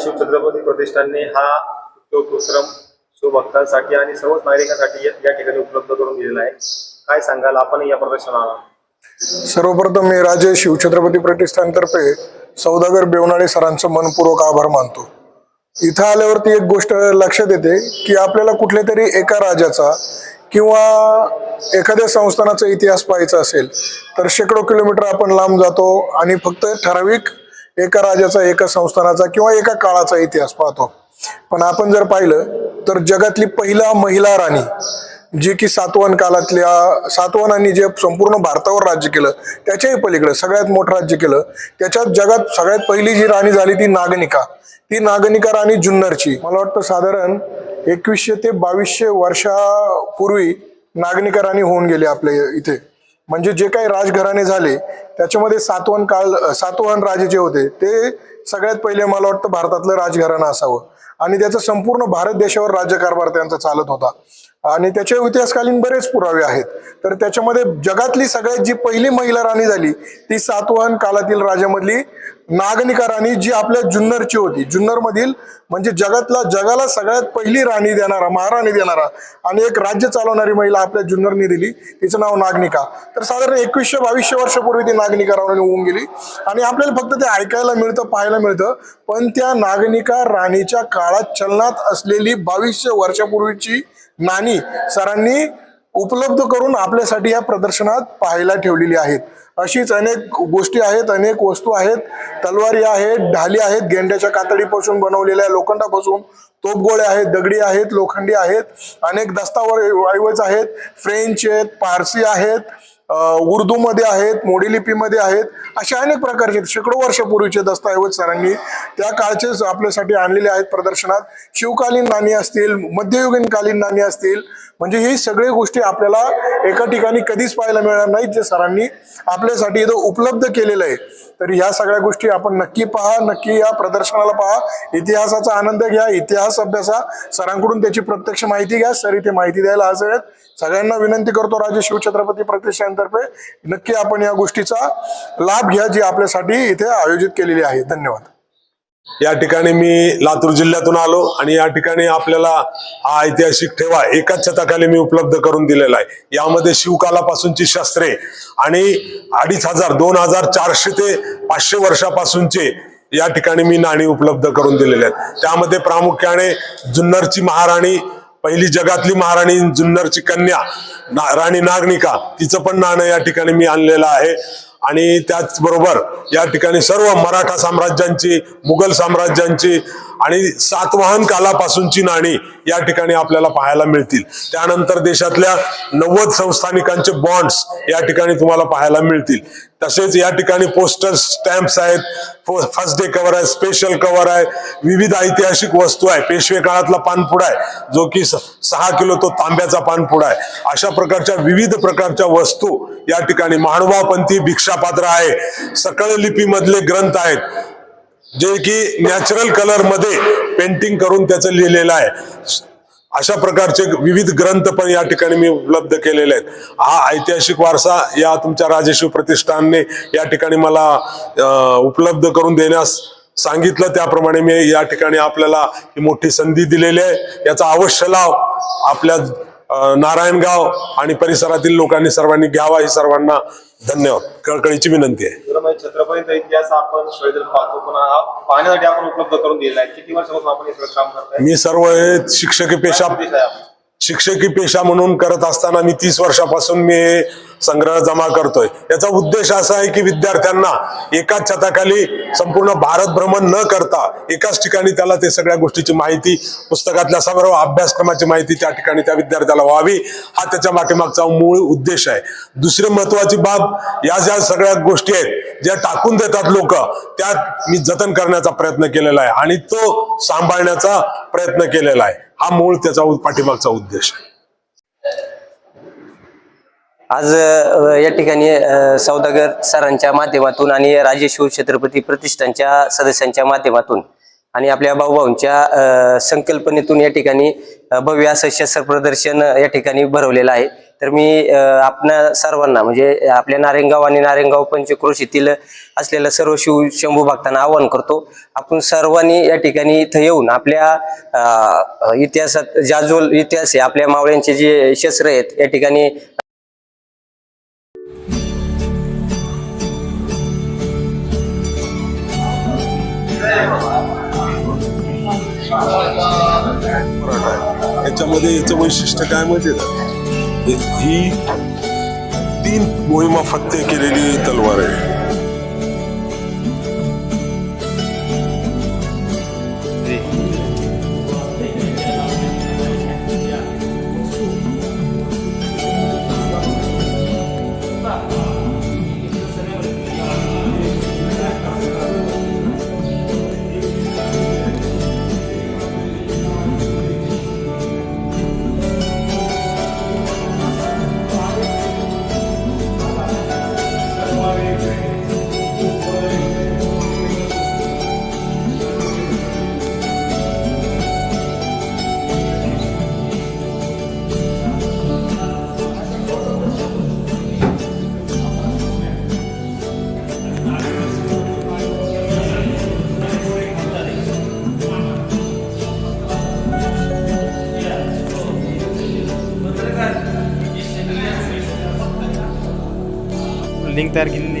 राजशिव छत्रपती प्रतिष्ठानने हा तो उपक्रम शिवभक्तांसाठी आणि सर्वच नागरिकांसाठी या ठिकाणी उपलब्ध करून दिलेला आहे. काय सांगाल? आपण या प्रदर्शनाला सर्वप्रथम मी राजे शिवछत्रपती प्रतिष्ठानतर्फे सौदागर बेवनाळे सरांचं मनपूर्वक आभार मानतो. इथं आल्यावरती एक गोष्ट लक्षात येते की आपल्याला कुठल्या तरी एका राजाचा किंवा एखाद्या संस्थानाचा इतिहास पाहायचा असेल तर शेकडो किलोमीटर आपण लांब जातो आणि फक्त ठराविक एका राजाचा एका संस्थानाचा किंवा एका काळाचा इतिहास पाहतो. पण आपण जर पाहिलं तर जगातली पहिला महिला राणी जी की सातवन काळातल्या सातवानांनी जे संपूर्ण भारतावर राज्य केलं त्याच्याही पलीकडे सगळ्यात मोठं राज्य केलं त्याच्यात जगात सगळ्यात पहिली जी राणी झाली ती नागनिका. ती नागनिका राणी जुन्नरची. मला वाटतं साधारण एकवीसशे ते बावीसशे वर्षापूर्वी नागनिका राणी होऊन गेली आपल्या इथे. म्हणजे जे काही राजघराणे झाले त्याच्यामध्ये सातवन काळ सातवाहन राजे जे होते ते सगळ्यात पहिले मला वाटतं भारतातलं राजघराणं असावं. आणि त्याचं संपूर्ण भारत देशावर राज्यकारभार त्यांचा चालत होता. आणि त्याचे इतिहासकालीन बरेच पुरावे आहेत. तर त्याच्यामध्ये जगातली सगळ्यात जी पहिली महिला राणी झाली ती सातवाहन काळातील राजामधली नागनिका राणी जी आपल्या जुन्नरची होती. जुन्नर मधील म्हणजे जगातला जगाला सगळ्यात पहिली राणी देणारा महाराणी देणारा आणि एक राज्य चालवणारी महिला आपल्या जुन्नरनी दिली तिचं नाव नागनिका. तर साधारण एकवीसशे बावीसशे वर्षापूर्वी ती नागनिका राणी होऊन गेली. आणि आपल्याला फक्त ते ऐकायला मिळतं पाहायला मिळतं पण त्या नागनिका राणीच्या काळात चलनात असलेली बावीसशे वर्षापूर्वीची नाणी सरांनी उपलब्ध करून आपल्यासाठी या प्रदर्शनात पाहायला ठेवलेली आहेत. अशीच अनेक गोष्टी आहेत अनेक वस्तू आहेत. तलवारी आहेत ढाली आहेत गेंड्याच्या कातडीपासून बनवलेल्या लोखंडापासून. तोपगोळे आहेत दगडी आहेत लोखंडी आहेत. अनेक दस्तावर ऐवज आहेत फ्रेंच आहेत पारसी आहेत. उर्दू मध्ये आहेत मोडी लिपीमध्ये आहेत अशा अनेक प्रकारचे शेकडो वर्षापूर्वीचे दस्तऐवज सरांनी त्या काळचेच आपल्यासाठी आणलेले आहेत प्रदर्शनात. शिवकालीन नाणी असतील मध्ययुगीन कालीन नाणी असतील म्हणजे ही सगळी गोष्टी आपल्याला एका ठिकाणी कधीच पाहायला मिळणार नाहीत जे सरांनी आपल्यासाठी इथं उपलब्ध केलेलं आहे. तर ह्या सगळ्या गोष्टी आपण नक्की पहा नक्की या प्रदर्शनाला पहा. इतिहासाचा आनंद घ्या इतिहास अभ्यासा. सरांकडून त्याची प्रत्यक्ष माहिती घ्या सर इथे माहिती द्यायला हजर आहेत. सगळ्यांना विनंती करतो राजे शिवछत्रपती प्रतिष्ठान प्रतिष्ठानतर्फे नक्की आपण या गोष्टीचा लाभ घ्या जी आपल्यासाठी इथे आयोजित केलेली आहे. धन्यवाद. या ठिकाणी मी लातूर जिल्ह्यातून आलो आणि या ठिकाणी आपल्याला हा ऐतिहासिक ठेवा एकाच छताखाली मी उपलब्ध करून दिलेला आहे. यामध्ये शिवकालापासूनची शस्त्रे आणि अडीच हजार दोन हजार चारशे ते पाचशे वर्षापासूनचे या ठिकाणी मी नाणी उपलब्ध करून दिलेले आहेत. त्यामध्ये प्रामुख्याने जुन्नरची महाराणी पहिली जगातली महाराणी जुन्नरची कन्या ना, राणी नागनिका तिचं पण नाणं या ठिकाणी मी आणलेलं आहे. आणि त्याचबरोबर या ठिकाणी सर्व मराठा साम्राज्यांची मुघल साम्राज्यांची आणि सातवाहन कालापासूनची नाणी या ठिकाणी आपल्याला पाहायला मिळतील. त्यानंतर देशातल्या नव्वद संस्थानिकांचे बॉन्ड्स या ठिकाणी तुम्हाला पाहायला मिळतील. तसेच या ठिकाणी पोस्टर स्टॅम्प्स आहेत. फर्स्ट डे कव्हर आहे स्पेशल कव्हर आहे. विविध ऐतिहासिक वस्तू आहे. पेशवे काळातला पानपुडा आहे जो की स- सहा किलो तो तांब्याचा पानपुडा आहे. अशा प्रकारच्या विविध प्रकारच्या वस्तू या ठिकाणी महानुभावपंथी भिक्षापात्र आहे. सकळ लिपीमधले ग्रंथ आहेत जे की नॅचरल कलरमध्ये पेंटिंग करून त्याचं लिहिलेलं आहे. अशा प्रकारचे विविध ग्रंथ पण या ठिकाणी मी उपलब्ध केलेले आहेत. हा ऐतिहासिक वारसा या तुमच्या राजेशिव प्रतिष्ठानने या ठिकाणी मला उपलब्ध करून देण्यास सांगितलं. त्याप्रमाणे मी या ठिकाणी आपल्याला ही मोठी संधी दिलेली आहे. याचा अवश्य लाभ आपल्या नारायणगाव आणि परिसरातील लोकांनी सर्वांनी घ्यावा ही सर्वांना धन्यवाद. कळकळीची विनंती आहे. छत्रपतीचा इतिहास आपण पाहतो. पण हा पाहण्यासाठी आपण उपलब्ध करून दिलेला आहे. किती वर्षापासून आपण हे काम करताय? मी सर्व हे शिक्षकी पेशा. शिक्षकी पेशा म्हणून करत असताना मी तीस वर्षापासून मी हे संग्रह जमा करतोय. याचा उद्देश असा आहे की विद्यार्थ्यांना एकाच छताखाली संपूर्ण भारत भ्रमण न करता एकाच ठिकाणी त्याला ते सगळ्या गोष्टीची माहिती पुस्तकातल्या सर्व अभ्यासक्रमाची माहिती त्या ठिकाणी त्या विद्यार्थ्याला व्हावी हा त्याच्या पाठीमागचा मूळ उद्देश आहे. दुसरी महत्वाची बाब या ज्या सगळ्या गोष्टी आहेत ज्या टाकून देतात लोक त्यात मी जतन करण्याचा प्रयत्न केलेला आहे आणि तो सांभाळण्याचा प्रयत्न केलेला आहे. हा मूळ त्याचा पाठीमागचा उद्देश आहे. आज या ठिकाणी सौदागर सरांच्या माध्यमातून आणि राजेशिव छत्रपती प्रतिष्ठानच्या सदस्यांच्या माध्यमातून आणि आपल्या भाऊभाऊंच्या संकल्पनेतून या ठिकाणी भव्य असं शस्त्र प्रदर्शन या ठिकाणी भरवलेलं आहे. तर मी आपणा सर्वांना म्हणजे आपल्या नारेंगाव आणि नारायणगाव पंचक्रोशीतील असलेल्या सर्व शिव शंभू भक्तांना आवाहन करतो. आपण सर्वांनी या ठिकाणी इथं येऊन आपल्या इतिहासात जाजोल इतिहास आहे आपल्या मावळ्यांचे जे शस्त्र आहेत या ठिकाणी याच्यामध्ये याचं वैशिष्ट्य काय माहिती ही तीन मोहिमा फत्ते केलेली तलवार आहे. लिंक तयार केलेली